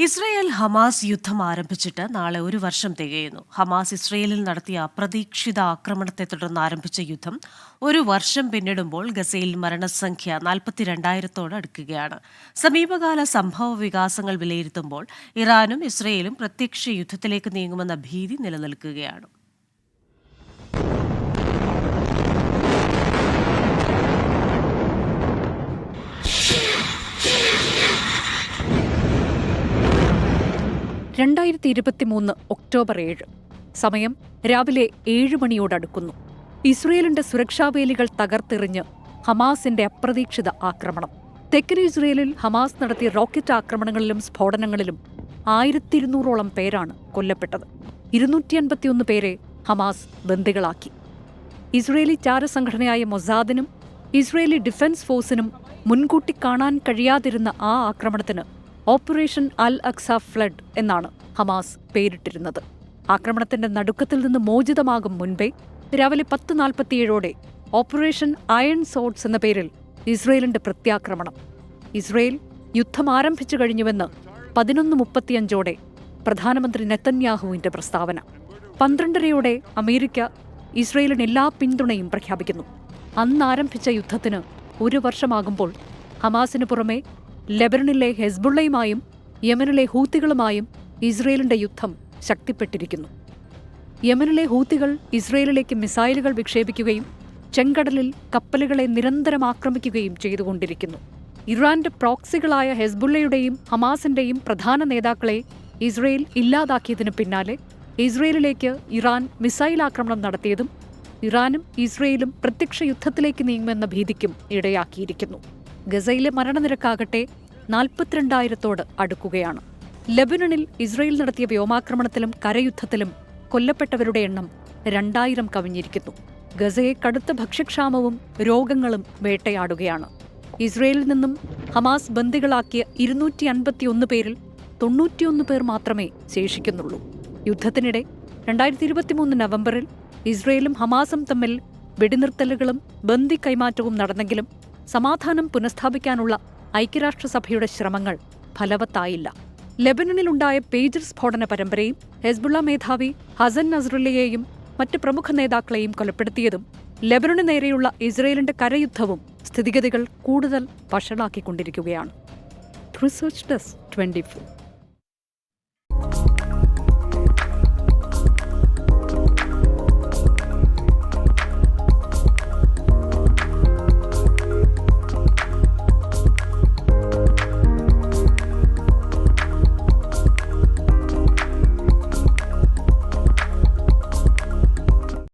Israel Hamas യുദ്ധം ആരംഭിച്ചിട്ട് നാളെ ഒരു വർഷം തികയുന്നു. ഹമാസ് ഇസ്രയേലിൽ നടത്തിയ അപ്രതീക്ഷിത ആക്രമണത്തെ തുടർന്ന് ആരംഭിച്ച യുദ്ധം ഒരു വർഷം പിന്നിടുമ്പോൾ ഗസയിൽ മരണസംഖ്യ നാൽപ്പത്തിരണ്ടായിരത്തോട് അടുക്കുകയാണ്. സമീപകാല സംഭവ വികാസങ്ങൾ വിലയിരുത്തുമ്പോൾ ഇറാനും ഇസ്രയേലും പ്രത്യക്ഷ യുദ്ധത്തിലേക്ക് നീങ്ങുമെന്ന ഭീതി നിലനിൽക്കുകയാണ്. രണ്ടായിരത്തി ഇരുപത്തിമൂന്ന് ഒക്ടോബർ ഏഴ്. സമയം രാവിലെ ഏഴ് മണിയോടടുക്കുന്നു. ഇസ്രയേലിന്റെ സുരക്ഷാവേലികൾ തകർത്തെറിഞ്ഞ് ഹമാസിന്റെ അപ്രതീക്ഷിത ആക്രമണം. തെക്കൻ ഇസ്രയേലിൽ ഹമാസ് നടത്തിയ റോക്കറ്റ് ആക്രമണങ്ങളിലും സ്ഫോടനങ്ങളിലും ആയിരത്തി ഇരുന്നൂറോളം പേരാണ് കൊല്ലപ്പെട്ടത്. ഇരുന്നൂറ്റി അൻപത്തിയൊന്ന് പേരെ ഹമാസ് ബന്ദികളാക്കി. ഇസ്രയേലി ചാരസംഘടനയായ മൊസാദിനും ഇസ്രയേലി ഡിഫൻസ് ഫോഴ്സിനും മുൻകൂട്ടി കാണാൻ കഴിയാതിരുന്ന ആ ആക്രമണത്തിന് ഓപ്പറേഷൻ അൽ അക്സ ഫ്ലഡ് എന്നാണ് ഹമാസ് പേരിട്ടിരുന്നത്. ആക്രമണത്തിന്റെ നടുക്കത്തിൽ നിന്ന് മോചിതമാകും മുൻപേ രാവിലെ പത്ത് നാൽപ്പത്തിയേഴോടെ ഓപ്പറേഷൻ അയൺ സോഡ്സ് എന്ന പേരിൽ ഇസ്രയേലിന്റെ പ്രത്യാക്രമണം. ഇസ്രയേൽ യുദ്ധം ആരംഭിച്ചു കഴിഞ്ഞുവെന്ന് പതിനൊന്ന് മുപ്പത്തിയഞ്ചോടെ പ്രധാനമന്ത്രി നെത്തന്യാഹുവിന്റെ പ്രസ്താവന. പന്ത്രണ്ടരയോടെ അമേരിക്ക ഇസ്രയേലിന് എല്ലാ പിന്തുണയും പ്രഖ്യാപിക്കുന്നു. അന്ന് ആരംഭിച്ച യുദ്ധത്തിന് ഒരു വർഷമാകുമ്പോൾ ഹമാസിന് പുറമെ ലെബനനിലെ ഹെസ്ബുള്ളയുമായും യമനിലെ ഹൂത്തികളുമായും ഇസ്രയേലിന്റെ യുദ്ധം ശക്തിപ്പെട്ടിരിക്കുന്നു. യമനിലെ ഹൂത്തികൾ ഇസ്രയേലിലേക്ക് മിസൈലുകൾ വിക്ഷേപിക്കുകയും ചെങ്കടലിൽ കപ്പലുകളെ നിരന്തരം ആക്രമിക്കുകയും ചെയ്തുകൊണ്ടിരിക്കുന്നു. ഇറാന്റെ പ്രോക്സികളായ ഹെസ്ബുള്ളയുടെയും ഹമാസിന്റെയും പ്രധാന നേതാക്കളെ ഇസ്രയേൽ ഇല്ലാതാക്കിയതിനു പിന്നാലെ ഇസ്രയേലിലേക്ക് ഇറാൻ മിസൈൽ ആക്രമണം നടത്തിയതും ഇറാനും ഇസ്രയേലും പ്രത്യക്ഷ യുദ്ധത്തിലേക്ക് നീങ്ങുമെന്ന ഭീതിക്കും ഇടയാക്കിയിരിക്കുന്നു. ഗസയിലെ മരണനിരക്കാകട്ടെ നാൽപ്പത്തിരണ്ടായിരത്തോട് അടുക്കുകയാണ്. ലെബനണിൽ ഇസ്രയേൽ നടത്തിയ വ്യോമാക്രമണത്തിലും കരയുദ്ധത്തിലും കൊല്ലപ്പെട്ടവരുടെ എണ്ണം രണ്ടായിരം കവിഞ്ഞിരിക്കുന്നു. ഗസയെ കടുത്ത ഭക്ഷ്യക്ഷാമവും രോഗങ്ങളും വേട്ടയാടുകയാണ്. ഇസ്രയേലിൽ നിന്നും ഹമാസ് ബന്ദികളാക്കിയ ഇരുന്നൂറ്റി അൻപത്തിയൊന്ന് പേരിൽ തൊണ്ണൂറ്റിയൊന്ന് പേർ മാത്രമേ ശേഷിക്കുന്നുള്ളൂ. യുദ്ധത്തിനിടെ രണ്ടായിരത്തി ഇരുപത്തിമൂന്ന് നവംബറിൽ ഇസ്രയേലും ഹമാസും തമ്മിൽ വെടിനിർത്തലുകളും ബന്ദി കൈമാറ്റവും നടന്നെങ്കിലും സമാധാനം പുനഃസ്ഥാപിക്കാനുള്ള ഐക്യരാഷ്ട്രസഭയുടെ ശ്രമങ്ങൾ ഫലവത്തായില്ല. ലെബനനിലുണ്ടായ പേജർ സ്ഫോടന പരമ്പരയും ഹെസ്ബുള്ള മേധാവി ഹസൻ നസ്രുല്ലയെയും മറ്റ് പ്രമുഖ നേതാക്കളെയും കൊലപ്പെടുത്തിയതും ലെബനന് നേരെയുള്ള ഇസ്രയേലിന്റെ കരയുദ്ധവും സ്ഥിതിഗതികൾ കൂടുതൽ വഷളാക്കിക്കൊണ്ടിരിക്കുകയാണ്. Research desk twenty